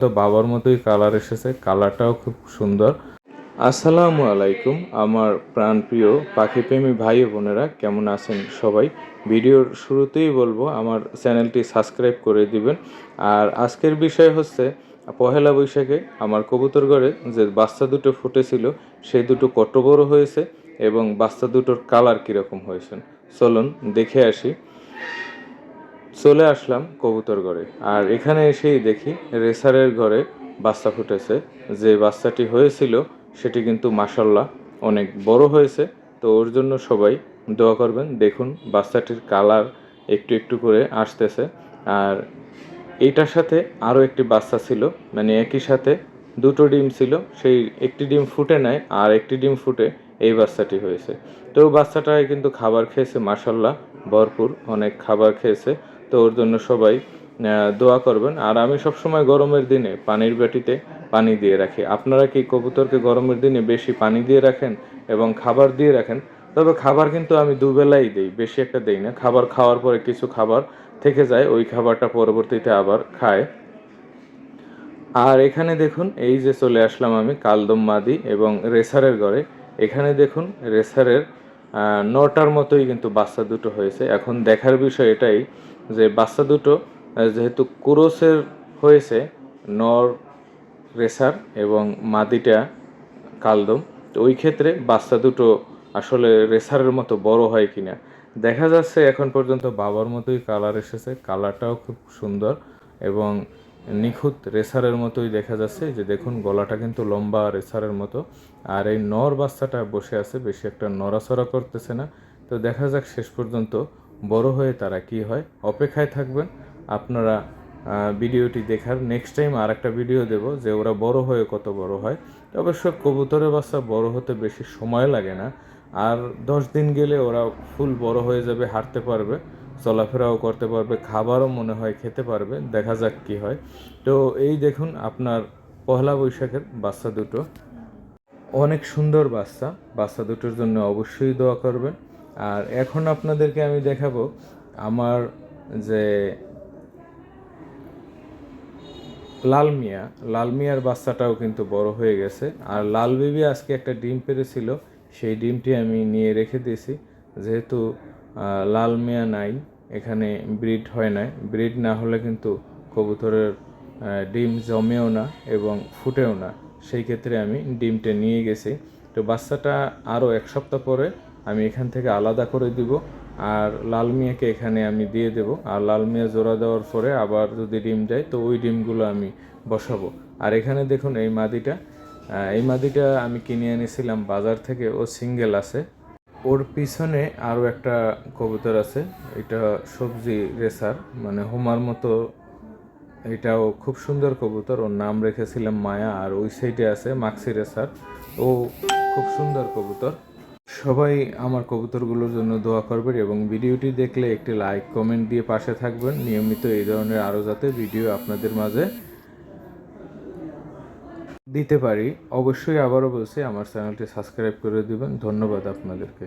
তো বাবার মতোই কালার এসেছে কালারটাও খুব সুন্দর। আসসালামু আলাইকুম, আমার প্রাণপ্রিয় পাখিপ্রেমী ভাই বোনেরা, কেমন আছেন সবাই? ভিডিওর শুরুতেই বলব, আমার চ্যানেলটি সাবস্ক্রাইব করে দিবেন। আর আজকের বিষয় হচ্ছে, পহেলা বৈশাখে আমার কবুতর ঘরে যে বাচ্চা দুটো ফুটেছিল, সেই দুটো কত বড় হয়েছে এবং বাচ্চা দুটোর কালার কীরকম হয়েছে? চলুন দেখে আসি। চলে আসলাম কবুতর ঘরে। আর এখানে এসেই দেখি রেসারের ঘরে বাচ্চা ফুটেছে। যে বাচ্চাটি হয়েছিল, সেটি কিন্তু মাসাল্লাহ অনেক বড় হয়েছে। তো ওর জন্য সবাই দোয়া করবেন, দেখুন বাচ্চাটির কালার একটু একটু করে আসতেছে। আর এইটার সাথে আরও একটি বাচ্চা ছিল মানে একই সাথে দুটো ডিম ছিল, সেই একটি ডিম ফুটে নেয় আর একটি ডিম ফুটে এই বাচ্চাটি হয়েছে। তো বাচ্চাটায় কিন্তু খাবার খেয়েছে মাসাল্লাহ ভরপুর অনেক খাবার খেয়েছে। তো ওর জন্য সবাই দোয়া করবেন। আর আমি সবসময় গরমের দিনে পানির বাটিতে পানি দিয়ে রাখি। আপনারা কি কবুতরকে গরমের দিনে বেশি পানি দিয়ে রাখেন এবং খাবার দিয়ে রাখেন? তবে খাবার কিন্তু আমি দুবেলাই দিই, বেশি একটা দেই না। খাবার খাওয়ার পরে কিছু খাবার থেকে যায়, ওই খাবারটা পরবর্তীতে আবার খায়। আর এখানে দেখুন, এই যে চলে আসলাম আমি কালদম মাদি এবং রেসারের ঘরে। এখানে দেখুন, রেসারের নটার মতোই কিন্তু বাচ্চা দুটো হয়েছে। এখন দেখার বিষয় এটাই যে বাচ্চা দুটো যেহেতু কুরসের হয়েছে, নর রেসার এবং মাদিটা কালদম, তো ওই ক্ষেত্রে বাচ্চা দুটো আসলে রেসারের মতো বড় হয় কিনা। দেখা যাচ্ছে এখন পর্যন্ত বাবার মতোই কালার এসেছে, কালারটাও খুব সুন্দর এবং নিখুঁত রেসারের মতোই দেখা যাচ্ছে। যে দেখুন, গলাটা কিন্তু লম্বা রেসারের মতো। আর এই নর বাচ্চাটা বসে আছে, বেশি একটা নড়াচড়া করতেছে না। তো দেখা যাক শেষ পর্যন্ত বড় হয়ে তারা কি হয়? অপেক্ষায় থাকবেন। আপনারা ভিডিওটি দেখার নেক্সট টাইম আর একটা ভিডিও দেব যে ওরা বড় হয়ে কত বড় হয়। অবশ্য কবুতরের বাচ্চা বড় হতে বেশি সময় লাগে না। আর দশ দিন গেলে ওরা ফুল বড় হয়ে যাবে, হাঁটতে পারবে, চলাফেরাও করতে পারবে, খাবারও মনে হয় খেতে পারবে, দেখা যাক কি হয়। তো এই দেখুন আপনার পহেলা বৈশাখের বাচ্চা দুটো। অনেক সুন্দর বাচ্চা। বাচ্চা দুটোর জন্য অবশ্যই দোয়া করবেন। আর এখন আপনাদেরকে আমি দেখাবো আমার যে লাল মিয়া লাল মিয়ার বাচ্চাটাও কিন্তু বড় হয়ে গেছে। আর লাল বেবি আজকে একটা ডিম পেরেছিল সেই ডিমটি আমি নিয়ে রেখে দিয়েছি। যেহেতু আহ, লাল মিয়া নাই এখানে ব্রিড হয় না ব্রিড না হলে কিন্তু কবুতরের ডিম জমেও না এবং ফুটেও না। সেই ক্ষেত্রে আমি ডিমটা নিয়ে গেছি। তো বাচ্চাটা আরও এক সপ্তাহ পরে আমি এখান থেকে আলাদা করে দিব। আর লাল মিয়াকে এখানে আমি দিয়ে দেব। আর লাল মিয়া জোড়া দেওয়ার পরে আবার যদি ডিম দেয়, তো ওই ডিমগুলো আমি বসাবো। আর এখানে দেখুন এই মাদিটা। এই মাদিটা আমি কিনে এনেছিলাম বাজার থেকে। ও সিঙ্গেল আছে। ওর পিছনে আরও একটা কবুতর আছে। এটা সবজি রেসার। মানে হোমার মতো। এটাও খুব সুন্দর কবুতর। ওর নাম রেখেছিলাম মায়া। আর ওই সাইডে আছে মাক্সি রেসার। ও খুব সুন্দর কবুতর। সবাই আমার কবুতরগুলোর জন্য দোয়া করবেন এবং ভিডিওটি দেখলে একটি লাইক, কমেন্ট দিয়ে পাশে থাকবেন। নিয়মিত এই ধরনের আরও যাতে ভিডিও আপনাদের মাঝে দিতে পারি, অবশ্যই আবারও বলছি, আমার চ্যানেলটি সাবস্ক্রাইব করে দেবেন। ধন্যবাদ আপনাদেরকে।